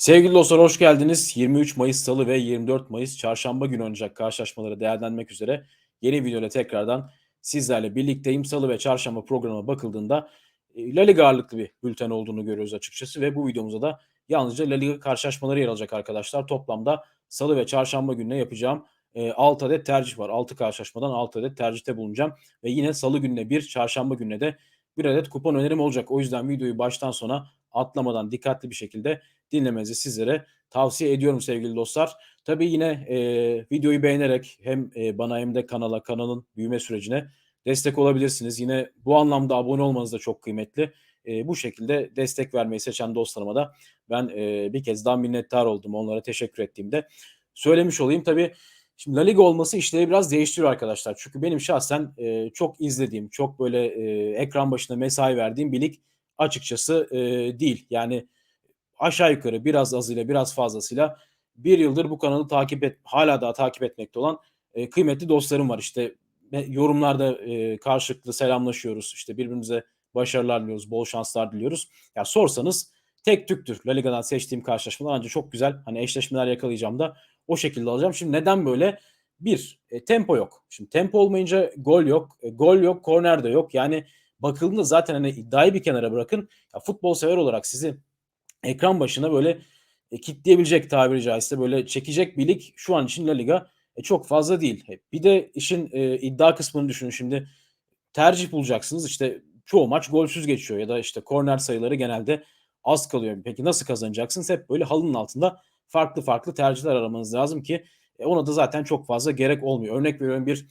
Sevgili dostlar hoş geldiniz. 23 Mayıs Salı ve 24 Mayıs Çarşamba günü oynayacak karşılaşmaları değerlendirmek üzere yeni videoyla tekrardan sizlerle birlikteyim. Salı ve Çarşamba programına bakıldığında e, La Liga ağırlıklı bir bülten olduğunu görüyoruz açıkçası ve bu videomuzda da yalnızca La Liga karşılaşmaları yer alacak arkadaşlar. Toplamda Salı ve Çarşamba gününe yapacağım 6 adet tercih var. 6 karşılaşmadan 6 adet tercihte bulunacağım ve yine Salı gününe bir, Çarşamba gününe de bir adet kupon önerim olacak. O yüzden videoyu baştan sona atlamadan dikkatli bir şekilde dinlemenizi sizlere tavsiye ediyorum sevgili dostlar. Tabii yine e, videoyu beğenerek hem e, bana hem de kanala, kanalın büyüme sürecine destek olabilirsiniz. Yine bu anlamda abone olmanız da çok kıymetli. E, bu şekilde destek vermeyi seçen dostlarıma da ben e, bir kez daha minnettar oldum. Onlara teşekkür ettiğimde söylemiş olayım. Tabii Şimdi La Liga olması işleri biraz değiştiriyor arkadaşlar. Çünkü benim şahsen e, çok izlediğim, çok böyle e, ekran başında mesai verdiğim bir lig açıkçası e, değil. Yani aşağı yukarı biraz azıyla biraz fazlasıyla bir yıldır bu kanalı takip et, hala daha takip etmekte olan e, kıymetli dostlarım var. İşte yorumlarda e, karşılıklı selamlaşıyoruz. İşte birbirimize başarılar diliyoruz, bol şanslar diliyoruz. Ya sorsanız tek tüktür. La Liga'dan seçtiğim karşılaşmalar ancak çok güzel. Hani eşleşmeler yakalayacağım da o şekilde alacağım. Şimdi neden böyle? Bir, e, tempo yok. Şimdi tempo olmayınca gol yok. E, gol yok, korner de yok. Yani bakıldığında zaten hani iddiayı bir kenara bırakın. Ya futbol sever olarak sizi ekran başına böyle e, kitleyebilecek tabiri caizse böyle çekecek bir şu an için La Liga e, çok fazla değil. E, bir de işin e, iddia kısmını düşünün şimdi. Tercih bulacaksınız. İşte çoğu maç golsüz geçiyor ya da işte korner sayıları genelde az kalıyor. Peki nasıl kazanacaksınız? Hep böyle halının altında farklı farklı tercihler aramanız lazım ki e, ona da zaten çok fazla gerek olmuyor. Örnek veriyorum bir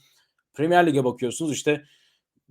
Premier Lig'e bakıyorsunuz işte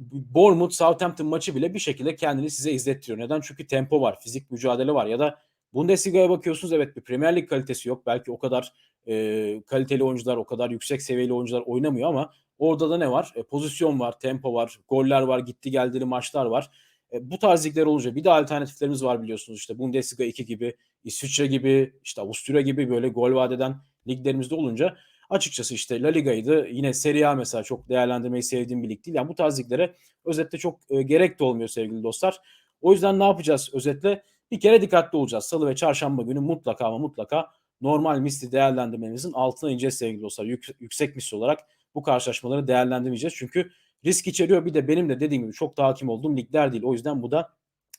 Bournemouth Southampton maçı bile bir şekilde kendini size izlettiriyor. Neden? Çünkü tempo var, fizik mücadele var ya da Bundesliga'ya bakıyorsunuz evet bir Premier Lig kalitesi yok. Belki o kadar e, kaliteli oyuncular, o kadar yüksek seviyeli oyuncular oynamıyor ama orada da ne var? E, pozisyon var, tempo var, goller var, gitti geldiği maçlar var. E, bu tarz ligler olunca bir de alternatiflerimiz var biliyorsunuz. İşte Bundesliga 2 gibi, İsviçre gibi, işte Avusturya gibi böyle gol vadeden liglerimizde olunca açıkçası işte La Liga'ydı. Yine Serie A mesela çok değerlendirmeyi sevdiğim bir lig değil. Yani bu tarz liglere özetle çok e, gerek de olmuyor sevgili dostlar. O yüzden ne yapacağız özetle? Bir kere dikkatli olacağız. Salı ve çarşamba günü mutlaka ama mutlaka normal misli değerlendirmemizin altına ineceğiz sevgili dostlar. Yük, yüksek misli olarak bu karşılaşmaları değerlendirmeyeceğiz. Çünkü risk içeriyor. Bir de benim de dediğim gibi çok da hakim olduğum ligler değil. O yüzden bu da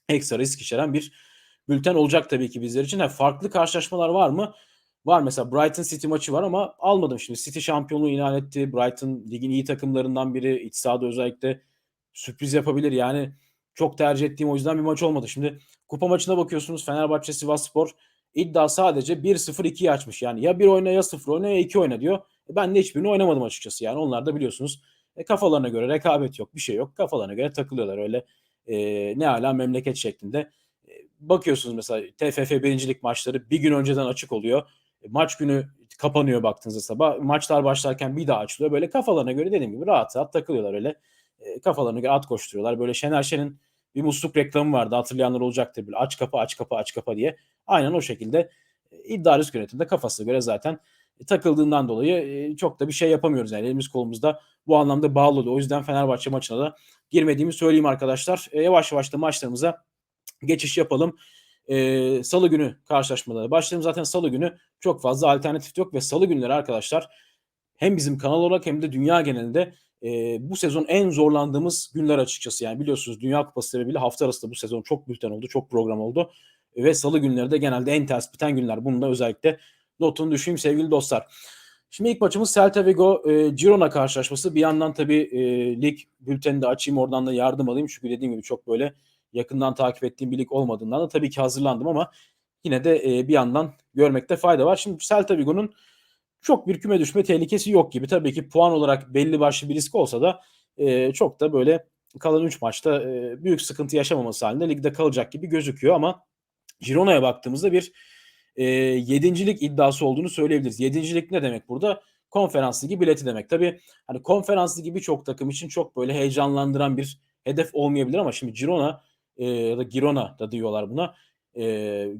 ekstra risk içeren bir bülten olacak tabii ki bizler için. Yani farklı karşılaşmalar var mı? Var mesela Brighton City maçı var ama almadım şimdi. City şampiyonluğu ilan etti. Brighton ligin iyi takımlarından biri. İç sahada özellikle sürpriz yapabilir. Yani çok tercih ettiğim o yüzden bir maç olmadı. Şimdi kupa maçına bakıyorsunuz Fenerbahçe Sivasspor iddia sadece 1-0-2'yi açmış. Yani ya bir oyna ya 0 oyna ya 2 oyna diyor. E ben de hiçbirini oynamadım açıkçası. Yani onlar da biliyorsunuz e, kafalarına göre rekabet yok, bir şey yok. Kafalarına göre takılıyorlar öyle e, ne hala memleket şeklinde. E, bakıyorsunuz mesela TFF birincilik maçları bir gün önceden açık oluyor. Maç günü kapanıyor baktığınızda sabah. Maçlar başlarken bir daha açılıyor. Böyle kafalarına göre dediğim gibi rahat rahat takılıyorlar öyle. E, kafalarına göre at koşturuyorlar. Böyle Şener Şen'in bir musluk reklamı vardı hatırlayanlar olacaktır. Böyle aç kapa aç kapa aç kapa diye. Aynen o şekilde e, iddia risk yönetiminde kafasına göre zaten e, takıldığından dolayı çok da bir şey yapamıyoruz. Yani elimiz kolumuzda bu anlamda bağlı. O yüzden Fenerbahçe maçına da girmediğimi söyleyeyim arkadaşlar. Yavaş yavaş da maçlarımıza geçiş yapalım. E, Salı günü karşılaşmaları başlayalım. Zaten Salı günü çok fazla alternatif yok ve Salı günleri arkadaşlar hem bizim kanal olarak hem de dünya genelinde e, bu sezon en zorlandığımız günler açıkçası. Yani biliyorsunuz Dünya Kupası sebebiyle hafta arası da bu sezon çok bülten oldu, çok program oldu. Ve salı günleri de genelde en ters biten günler. Bunu da özellikle notunu düşeyim sevgili dostlar. Şimdi ilk maçımız Celta Vigo e, Girona karşılaşması. Bir yandan tabii e, lig bülteni de açayım oradan da yardım alayım. Çünkü dediğim gibi çok böyle yakından takip ettiğim bir lig olmadığından da tabii ki hazırlandım ama yine de e, bir yandan görmekte fayda var. Şimdi Celta Vigo'nun çok bir küme düşme tehlikesi yok gibi. Tabii ki puan olarak belli başlı bir risk olsa da e, çok da böyle kalan 3 maçta e, büyük sıkıntı yaşamaması halinde ligde kalacak gibi gözüküyor ama Girona'ya baktığımızda bir e, yedincilik iddiası olduğunu söyleyebiliriz. Yedincilik ne demek burada? Konferans ligi bileti demek. Tabii hani konferans ligi birçok takım için çok böyle heyecanlandıran bir hedef olmayabilir ama şimdi Girona e, ya da Girona da diyorlar buna. E,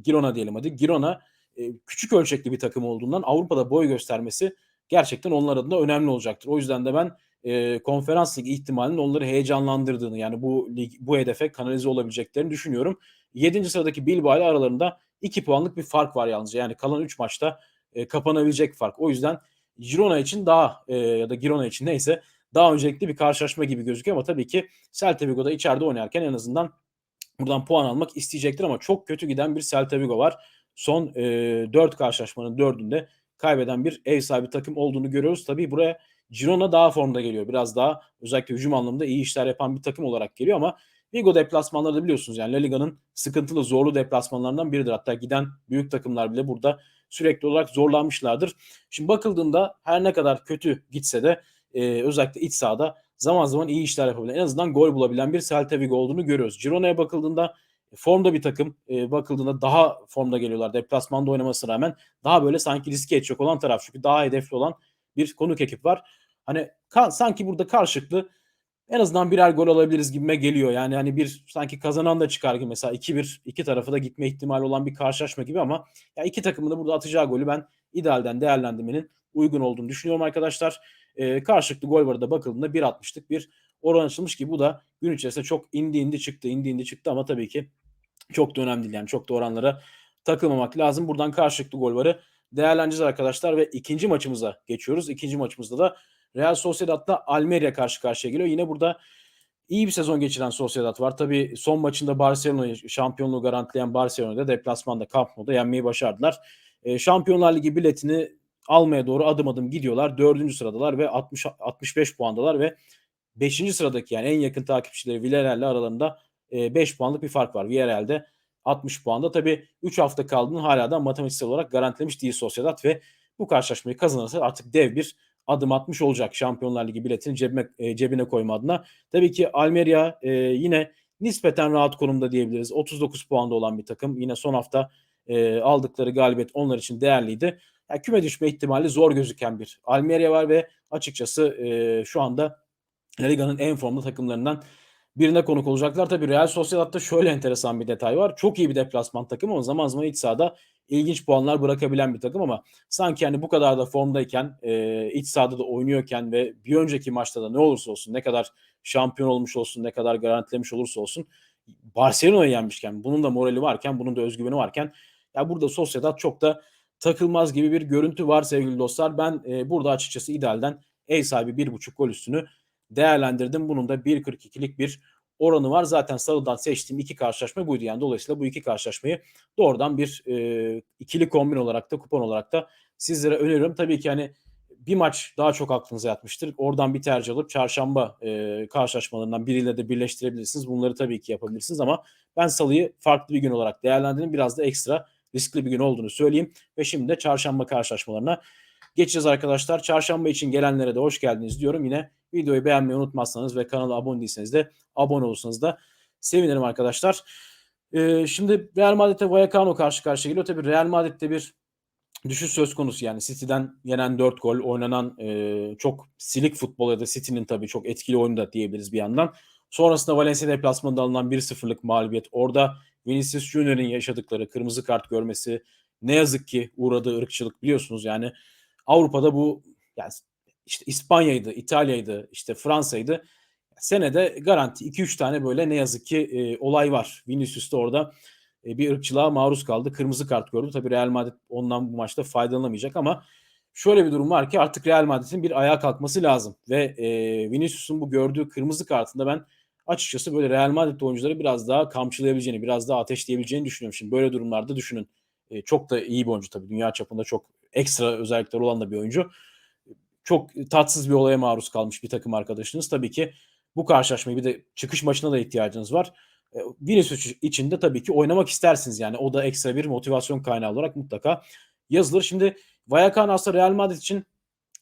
Girona diyelim hadi. Girona e, küçük ölçekli bir takım olduğundan Avrupa'da boy göstermesi gerçekten onlar adına önemli olacaktır. O yüzden de ben e, konferans ligi ihtimalinin onları heyecanlandırdığını yani bu lig, bu hedefe kanalize olabileceklerini düşünüyorum. 7. sıradaki Bilbao ile aralarında 2 puanlık bir fark var yalnızca. Yani kalan 3 maçta e, kapanabilecek fark. O yüzden Girona için daha e, ya da Girona için neyse daha öncelikli bir karşılaşma gibi gözüküyor ama tabii ki Celta Vigo'da içeride oynarken en azından buradan puan almak isteyecektir ama çok kötü giden bir Celta Vigo var. Son e, 4 karşılaşmanın 4'ünde kaybeden bir ev sahibi takım olduğunu görüyoruz. Tabii buraya Girona daha formda geliyor. Biraz daha özellikle hücum anlamında iyi işler yapan bir takım olarak geliyor ama Vigo deplasmanları da biliyorsunuz yani La Liga'nın sıkıntılı zorlu deplasmanlarından biridir. Hatta giden büyük takımlar bile burada sürekli olarak zorlanmışlardır. Şimdi bakıldığında her ne kadar kötü gitse de e, özellikle iç sahada zaman zaman iyi işler yapabilen, en azından gol bulabilen bir Celta Vigo olduğunu görüyoruz. Girona'ya bakıldığında formda bir takım. E, bakıldığında daha formda geliyorlar. Deplasmanda oynamasına rağmen daha böyle sanki riske edecek olan taraf. Çünkü daha hedefli olan bir konuk ekip var. Hani ka- sanki burada karşılıklı en azından birer gol alabiliriz gibime geliyor. Yani hani bir sanki kazanan da çıkar gibi mesela 2-1 iki tarafı da gitme ihtimali olan bir karşılaşma gibi ama ya iki takımın da burada atacağı golü ben idealden değerlendirmenin uygun olduğunu düşünüyorum arkadaşlar. Ee, karşılıklı gol varı da bakıldığında 1.60'lık bir oran açılmış ki bu da gün içerisinde çok indi indi çıktı indi indi çıktı ama tabii ki çok da önemli değil yani çok da oranlara takılmamak lazım. Buradan karşılıklı gol varı değerlendireceğiz arkadaşlar ve ikinci maçımıza geçiyoruz. İkinci maçımızda da Real Sociedad'la Almeria karşı karşıya geliyor. Yine burada iyi bir sezon geçiren Sociedad var. Tabii son maçında Barcelona'yı şampiyonluğu garantileyen Barcelona'da deplasmanda Camp Nou'da yenmeyi başardılar. E, Şampiyonlar Ligi biletini almaya doğru adım adım gidiyorlar. Dördüncü sıradalar ve 60 65 puandalar ve 5. sıradaki yani en yakın takipçileri Villarreal'le aralarında 5 puanlık bir fark var. Villarreal'de 60 puanda. Tabii 3 hafta kaldığını hala da matematiksel olarak garantilemiş değil Sociedad ve bu karşılaşmayı kazanırsa artık dev bir adım atmış olacak Şampiyonlar Ligi biletini cebine, e, cebine koyma adına. Tabii ki Almeria e, yine nispeten rahat konumda diyebiliriz. 39 puanda olan bir takım. Yine son hafta e, aldıkları galibiyet onlar için değerliydi. Yani küme düşme ihtimali zor gözüken bir Almeria var ve açıkçası e, şu anda La Liga'nın en formda takımlarından birine konuk olacaklar. Tabii Real Sociedad'da şöyle enteresan bir detay var. Çok iyi bir deplasman takımı ama zaman zaman iç sahada ilginç puanlar bırakabilen bir takım ama sanki yani bu kadar da formdayken, e, iç sahada da oynuyorken ve bir önceki maçta da ne olursa olsun, ne kadar şampiyon olmuş olsun, ne kadar garantilemiş olursa olsun Barcelona'yı yenmişken, bunun da morali varken, bunun da özgüveni varken ya burada Sociedad çok da takılmaz gibi bir görüntü var sevgili dostlar. Ben e, burada açıkçası idealden ev sahibi 1.5 gol üstünü değerlendirdim. Bunun da 1.42'lik bir oranı var. Zaten salıdan seçtiğim iki karşılaşma buydu. Yani dolayısıyla bu iki karşılaşmayı doğrudan bir e, ikili kombin olarak da kupon olarak da sizlere öneriyorum. Tabii ki hani bir maç daha çok aklınıza yatmıştır. Oradan bir tercih alıp çarşamba e, karşılaşmalarından biriyle de birleştirebilirsiniz. Bunları tabii ki yapabilirsiniz ama ben salıyı farklı bir gün olarak değerlendirdim. Biraz da ekstra riskli bir gün olduğunu söyleyeyim. Ve şimdi de çarşamba karşılaşmalarına geçeceğiz arkadaşlar. Çarşamba için gelenlere de hoş geldiniz diyorum. Yine videoyu beğenmeyi unutmazsanız ve kanala abone değilseniz de abone olursanız da sevinirim arkadaşlar. Ee, şimdi Real Madrid'e Vallecano karşı karşıya geliyor. Tabii Real Madrid'de bir düşüş söz konusu yani City'den yenen 4 gol oynanan e, çok silik futbol ya da City'nin tabii çok etkili oyunu da diyebiliriz bir yandan. Sonrasında Valencia deplasmanında alınan 1-0'lık mağlubiyet. Orada Vinicius Junior'ın yaşadıkları kırmızı kart görmesi ne yazık ki uğradığı ırkçılık biliyorsunuz yani Avrupa'da bu yani işte İspanya'ydı, İtalya'ydı, işte Fransa'ydı. Senede garanti 2-3 tane böyle ne yazık ki e, olay var. Vinicius da orada e, bir ırkçılığa maruz kaldı. Kırmızı kart gördü. Tabii Real Madrid ondan bu maçta faydalanamayacak ama şöyle bir durum var ki artık Real Madrid'in bir ayağa kalkması lazım. Ve e, Vinicius'un bu gördüğü kırmızı kartında ben açıkçası böyle Real Madrid oyuncuları biraz daha kamçılayabileceğini, biraz daha ateşleyebileceğini düşünüyorum. Şimdi böyle durumlarda düşünün. E, çok da iyi bir oyuncu tabii. Dünya çapında çok ekstra özellikleri olan da bir oyuncu. Çok tatsız bir olaya maruz kalmış bir takım arkadaşınız. Tabii ki bu karşılaşmayı bir de çıkış maçına da ihtiyacınız var. E, Vinicius için de tabii ki oynamak istersiniz yani. O da ekstra bir motivasyon kaynağı olarak mutlaka yazılır. Şimdi Vallecano aslında Real Madrid için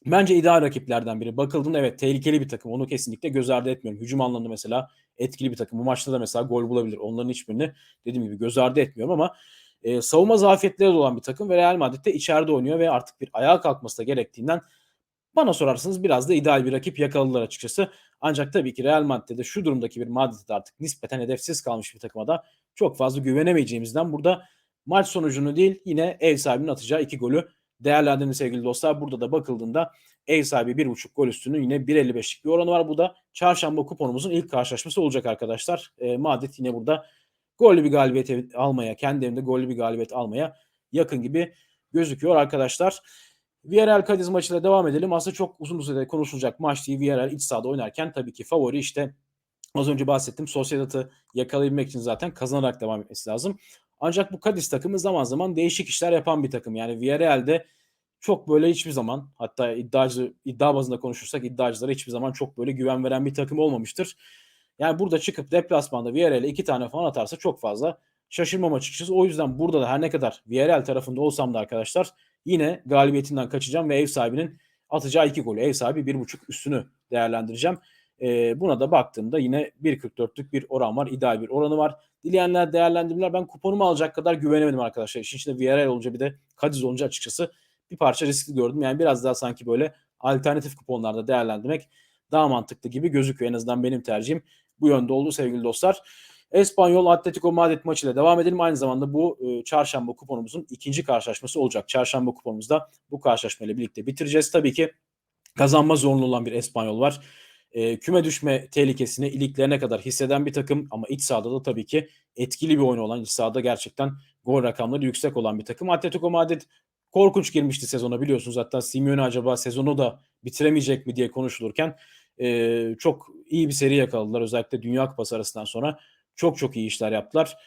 bence ideal rakiplerden biri. Bakıldığında evet tehlikeli bir takım. Onu kesinlikle göz ardı etmiyorum. Hücum anlamında mesela etkili bir takım. Bu maçta da mesela gol bulabilir. Onların hiçbirini dediğim gibi göz ardı etmiyorum ama e, savunma zafiyetleri olan bir takım ve Real Madrid de içeride oynuyor ve artık bir ayağa kalkması da gerektiğinden bana sorarsanız biraz da ideal bir rakip yakaladılar açıkçası. Ancak tabii ki Real Madrid'de şu durumdaki bir Madrid'de artık nispeten hedefsiz kalmış bir takıma da çok fazla güvenemeyeceğimizden burada maç sonucunu değil yine ev sahibinin atacağı iki golü değerlendirdim sevgili dostlar. Burada da bakıldığında ev sahibi bir buçuk gol üstünün yine 1.55'lik bir oranı var. Bu da çarşamba kuponumuzun ilk karşılaşması olacak arkadaşlar. E, Madrid yine burada gollü bir galibiyet almaya, kendi evinde gollü bir galibiyet almaya yakın gibi gözüküyor arkadaşlar. Villarreal Cadiz maçıyla devam edelim. Aslında çok uzun süre konuşulacak maç değil. Villarreal iç sahada oynarken tabii ki favori işte az önce bahsettim. Sociedad'ı yakalayabilmek için zaten kazanarak devam etmesi lazım. Ancak bu Cadiz takımı zaman zaman değişik işler yapan bir takım. Yani Villarreal'de çok böyle hiçbir zaman hatta iddiacı iddia bazında konuşursak iddiacılara hiçbir zaman çok böyle güven veren bir takım olmamıştır. Yani burada çıkıp deplasmanda Villarreal'e iki tane falan atarsa çok fazla şaşırmam açıkçası. O yüzden burada da her ne kadar Villarreal tarafında olsam da arkadaşlar yine galibiyetinden kaçacağım ve ev sahibinin atacağı iki golü. Ev sahibi bir buçuk üstünü değerlendireceğim. E, buna da baktığımda yine 1.44'lük bir oran var. ideal bir oranı var. Dileyenler değerlendirmeler. Ben kuponumu alacak kadar güvenemedim arkadaşlar. İşin içinde Villarreal olunca bir de Cadiz olunca açıkçası bir parça riskli gördüm. Yani biraz daha sanki böyle alternatif kuponlarda değerlendirmek daha mantıklı gibi gözüküyor. En azından benim tercihim bu yönde oldu sevgili dostlar. Espanyol Atletico Madrid maçıyla devam edelim. Aynı zamanda bu e, çarşamba kuponumuzun ikinci karşılaşması olacak. Çarşamba kuponumuzda bu karşılaşmayla birlikte bitireceğiz. Tabii ki kazanma zorunlu olan bir Espanyol var. E, küme düşme tehlikesini iliklerine kadar hisseden bir takım ama iç sahada da tabii ki etkili bir oyun olan iç sahada gerçekten gol rakamları yüksek olan bir takım. Atletico Madrid korkunç girmişti sezona biliyorsunuz. Hatta Simeone acaba sezonu da bitiremeyecek mi diye konuşulurken e, çok iyi bir seri yakaladılar. Özellikle Dünya Kupası arasından sonra çok çok iyi işler yaptılar.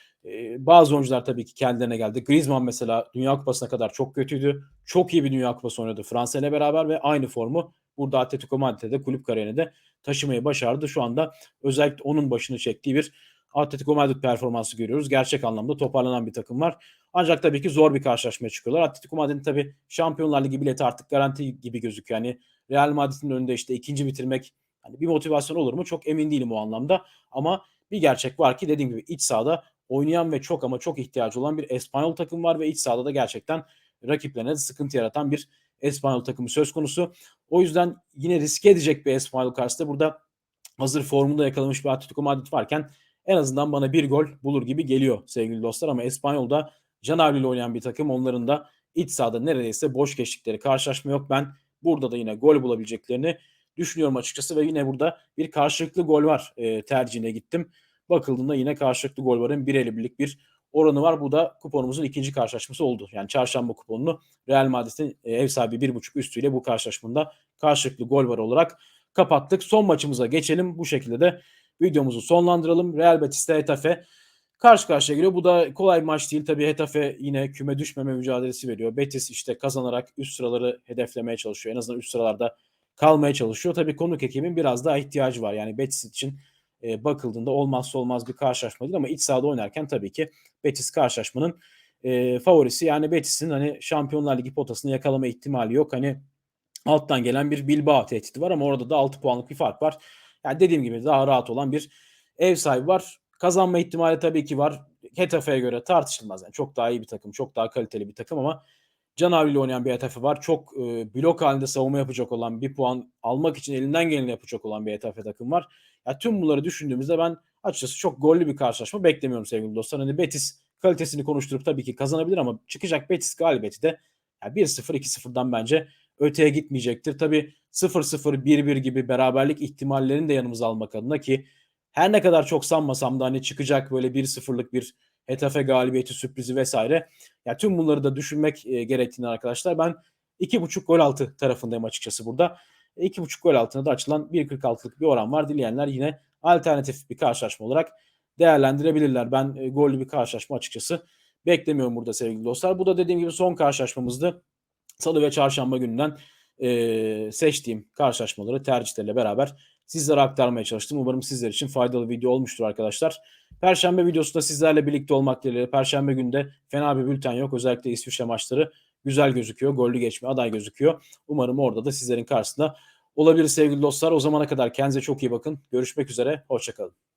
Bazı oyuncular tabii ki kendilerine geldi. Griezmann mesela Dünya Kupası'na kadar çok kötüydü. Çok iyi bir Dünya Kupası oynadı Fransa ile beraber ve aynı formu burada Atletico Madrid'de kulüp kariyerine de taşımayı başardı. Şu anda özellikle onun başını çektiği bir Atletico Madrid performansı görüyoruz. Gerçek anlamda toparlanan bir takım var. Ancak tabii ki zor bir karşılaşmaya çıkıyorlar. Atletico Madrid'in tabii Şampiyonlar Ligi bileti artık garanti gibi gözüküyor. Yani Real Madrid'in önünde işte ikinci bitirmek hani bir motivasyon olur mu? Çok emin değilim o anlamda. Ama bir gerçek var ki dediğim gibi iç sahada oynayan ve çok ama çok ihtiyacı olan bir Espanyol takım var ve iç sahada da gerçekten rakiplerine sıkıntı yaratan bir Espanyol takımı söz konusu. O yüzden yine riske edecek bir Espanyol karşısında burada hazır formunda yakalamış bir Atletico Madrid varken en azından bana bir gol bulur gibi geliyor sevgili dostlar ama Espanyol'da Can ile oynayan bir takım. Onların da iç sahada neredeyse boş geçtikleri karşılaşma yok. Ben burada da yine gol bulabileceklerini düşünüyorum açıkçası ve yine burada bir karşılıklı gol var e, tercihine gittim. Bakıldığında yine karşılıklı gol varın 1.51'lik bir oranı var. Bu da kuponumuzun ikinci karşılaşması oldu. Yani çarşamba kuponunu Real Madrid'in e, ev sahibi 1.5 üstüyle bu karşılaşmada karşılıklı gol var olarak kapattık. Son maçımıza geçelim. Bu şekilde de videomuzu sonlandıralım. Real Betis'te Hetafe karşı karşıya geliyor. Bu da kolay bir maç değil. Tabii Hetafe yine küme düşmeme mücadelesi veriyor. Betis işte kazanarak üst sıraları hedeflemeye çalışıyor. En azından üst sıralarda kalmaya çalışıyor. Tabii konuk ekibin biraz daha ihtiyacı var. Yani Betis için e, bakıldığında olmazsa olmaz bir karşılaşma değil ama iç sahada oynarken tabii ki Betis karşılaşmanın e, favorisi. Yani Betis'in hani Şampiyonlar Ligi potasını yakalama ihtimali yok. Hani alttan gelen bir Bilbao tehdidi var ama orada da 6 puanlık bir fark var. Yani dediğim gibi daha rahat olan bir ev sahibi var. Kazanma ihtimali tabii ki var. Hetafe'ye göre tartışılmaz. Yani çok daha iyi bir takım, çok daha kaliteli bir takım ama Can ile oynayan bir Hetafe var. Çok e, blok halinde savunma yapacak olan, bir puan almak için elinden geleni yapacak olan bir Hetafe takım var. Ya tüm bunları düşündüğümüzde ben açıkçası çok gollü bir karşılaşma beklemiyorum sevgili dostlar. Hani Betis kalitesini konuşturup tabii ki kazanabilir ama çıkacak Betis galibiyeti de ya 1-0 2-0'dan bence öteye gitmeyecektir. Tabii 0-0 1-1 gibi beraberlik ihtimallerini de yanımıza almak adına ki her ne kadar çok sanmasam da hani çıkacak böyle 1-0'lık bir Hetafe galibiyeti sürprizi vesaire. Ya tüm bunları da düşünmek e, gerektiğini arkadaşlar ben 2.5 gol altı tarafındayım açıkçası burada. 2.5 gol altına da açılan 1.46'lık bir oran var. Dileyenler yine alternatif bir karşılaşma olarak değerlendirebilirler. Ben e, gollü bir karşılaşma açıkçası beklemiyorum burada sevgili dostlar. Bu da dediğim gibi son karşılaşmamızdı. Salı ve çarşamba gününden e, seçtiğim karşılaşmaları tercihlerle beraber sizlere aktarmaya çalıştım. Umarım sizler için faydalı video olmuştur arkadaşlar. Perşembe videosunda sizlerle birlikte olmak dileğiyle. Perşembe günde fena bir bülten yok. Özellikle İsviçre maçları güzel gözüküyor. Gollü geçme aday gözüküyor. Umarım orada da sizlerin karşısında olabilir sevgili dostlar. O zamana kadar kendinize çok iyi bakın. Görüşmek üzere. Hoşçakalın.